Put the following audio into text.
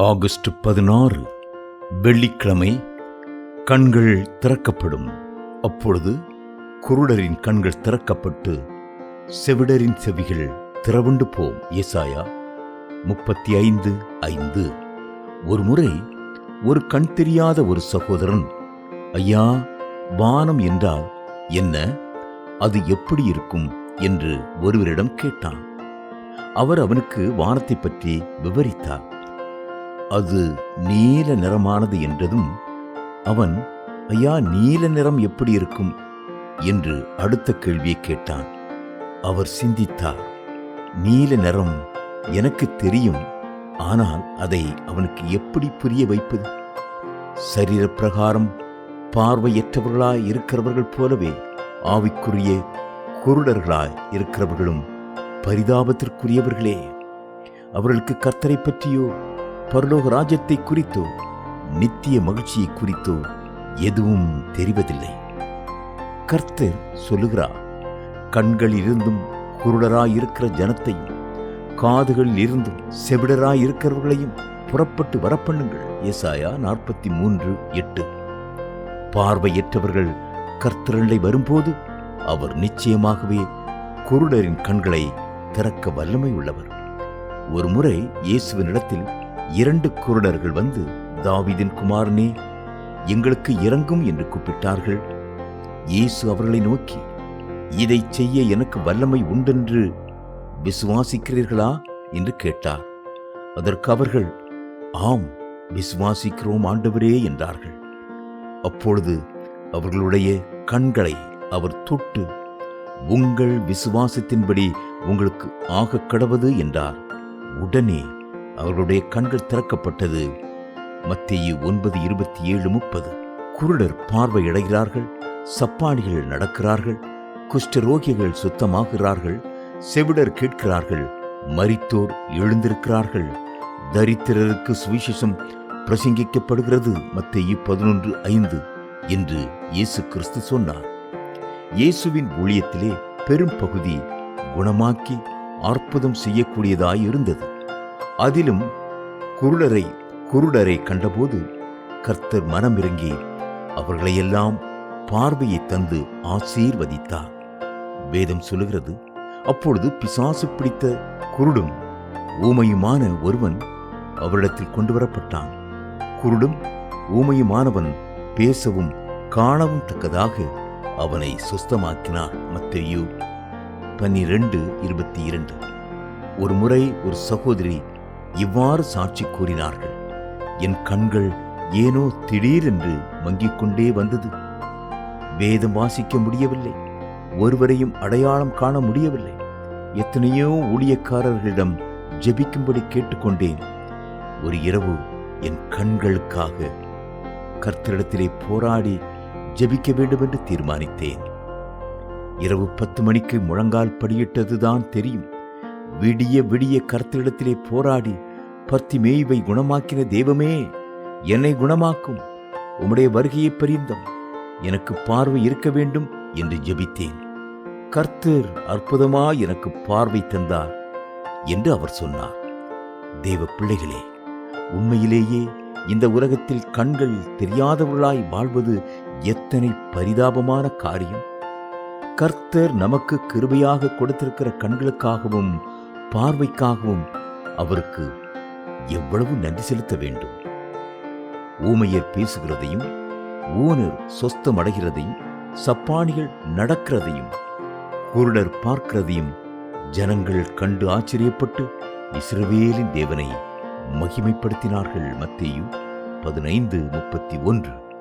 August பதினாறு வெள்ளிக்கிழமை கண்கள் திறக்கப்படும். அப்பொழுது குருடரின் கண்கள் திறக்கப்பட்டு செவிடரின் செவிகள் திறவுண்டு போம். ஏசாயா முப்பத்தி ஐந்து. ஐந்து ஒரு முறை ஒரு கண் தெரியாத ஒரு சகோதரன் ஐயா வானம் என்றால் என்ன? அது எப்படி இருக்கும்? என்று ஒருவரிடம் கேட்டான். அவர் அவனுக்கு வானத்தை பற்றி விவரித்தார். அது நீல நிறமானது என்றதும் அவன் ஐயா நீல நிறம் எப்படி இருக்கும்? என்று அடுத்த கேள்வியை கேட்டான். அவர் சிந்தித்தார். நீல நிறம் எனக்கு தெரியும். ஆனால் அதை அவனுக்கு எப்படி புரிய வைப்பது? சரீர பிரகாரம் பார்வையற்றவர்களாய் இருக்கிறவர்கள் போலவே ஆவிக்குரிய குருடர்களாய் இருக்கிறவர்களும் பரிதாபத்திற்குரியவர்களே அவர்களுக்கு கர்த்தரை பற்றியோ பரலோக ராஜ்யத்தை குறித்தோ நித்திய மகிழ்ச்சியை குறித்தோ எதுவும் தெரிவதில்லை. கர்த்தர் சொல்லுகிறார் கண்களில் இருந்தும் குருடராய் இருக்கிற ஜனத்தையும் காதுகளில் இருந்தும் செவிடராயிருக்கிறவர்களையும் புறப்பட்டு வரப்பண்ணுங்கள். ஏசாயா நாற்பத்தி மூன்று எட்டு. பார்வையற்றவர்கள் கர்த்தரண்டை வரும்போது அவர் நிச்சயமாகவே குருடரின் கண்களை திறக்க வல்லமை உள்ளவர் ஒரு முறை இயேசுவினிடத்தில் இரண்டு குருடர்கள் வந்து தாவீதின் குமாரனே எங்களுக்கு இறங்கும் என்று கூப்பிட்டார்கள். இயேசு அவர்களை நோக்கி இதை செய்ய எனக்கு வல்லமை உண்டென்று விசுவாசிக்கிறீர்களா? என்று கேட்டார். அதற்கு அவர்கள் ஆம் விசுவாசிக்கிறோம் ஆண்டவரே என்றார்கள். அப்பொழுது அவர்களுடைய கண்களை அவர் தொட்டு உங்கள் விசுவாசத்தின்படி உங்களுக்கு ஆகக் கடவது என்றார். உடனே அவர்களுடைய கண்கள் திறக்கப்பட்டது. மத்திய ஒன்பது இருபத்தி ஏழு முப்பது. குருடர் பார்வையடைகிறார்கள் சப்பானிகள் நடக்கிறார்கள் குஷ்டரோகிகள் சுத்தமாகிறார்கள் செவிடர் கேட்கிறார்கள் மரித்தோர் எழுந்திருக்கிறார்கள். தரித்திரருக்கு சுவிசேஷம் பிரசங்கிக்கப்படுகிறது மத்திய பதினொன்று ஐந்து என்று இயேசு கிறிஸ்து சொன்னார். இயேசுவின் ஊழியத்திலே பெரும் பகுதி குணமாக்கி அற்புதம் செய்யக்கூடியதாய் இருந்தது அதிலும் குருடரை குருடரை கண்டபோது கர்த்தர் மனம் இறங்கி அவர்களையெல்லாம் பார்வையை தந்து ஆசீர்வதித்தார். வேதம் சொல்லுகிறது அப்பொழுது பிசாசு பிடித்த குருடும் ஊமையுமான ஒருவன் அவரிடத்தில் கொண்டு வரப்பட்டான் குருடும் ஊமையுமானவன் பேசவும் காணவும் தக்கதாக அவனை சுஸ்தமாக்கினார். மத்தையு பன்னிரண்டு இருபத்தி இரண்டு. ஒரு முறை ஒரு சகோதரி இவ்வாறு சாட்சி கூறினார்கள். என் கண்கள் ஏனோ திடீரென்று மங்கிக் கொண்டே வந்தது. வேதம் வாசிக்க முடியவில்லை. ஒருவரையும் அடையாளம் காண முடியவில்லை. எத்தனையோ ஊழியக்காரர்களிடம் ஜெபிக்கும்படி கேட்டுக்கொண்டேன். ஒரு இரவு என் கண்களுக்காக கர்த்தரிடத்திலே போராடி ஜெபிக்க வேண்டும் என்று தீர்மானித்தேன். இரவு பத்து மணிக்கு முழங்கால் படியிட்டதுதான் தெரியும். விடிய விடிய கர்த்தரிடத்திலே போராடி பத்தி மேய்வை குணமாக்கின தெய்வமே என்னை குணமாக்கும். உம்முடைய வருகையை பரிந்தம் எனக்கு பார்வை இருக்க வேண்டும் என்று ஜெபித்தேன். கர்த்தர் அற்புதமாய் எனக்கு பார்வை தந்தார் என்று அவர் சொன்னார். தேவ பிள்ளைகளே உண்மையிலேயே இந்த உலகத்தில் கண்கள் தெரியாதவர்களாய் வாழ்வது எத்தனை பரிதாபமான காரியம். கர்த்தர் நமக்கு கிருபையாக கொடுத்திருக்கிற கண்களுக்காகவும் பார்வைக்காகவும் அவருக்கு எவ்வளவு நன்றி செலுத்த வேண்டும். ஊமையர் பேசுகிறதையும் ஊனர் சொஸ்தமடைகிறதையும் சப்பானிகள் நடக்கிறதையும் குருடர் பார்க்கிறதையும் ஜனங்கள் கண்டு ஆச்சரியப்பட்டு இஸ்ரவேலின் தேவனை மகிமைப்படுத்தினார்கள். மத்தேயு பதினைந்து முப்பத்தி ஒன்று.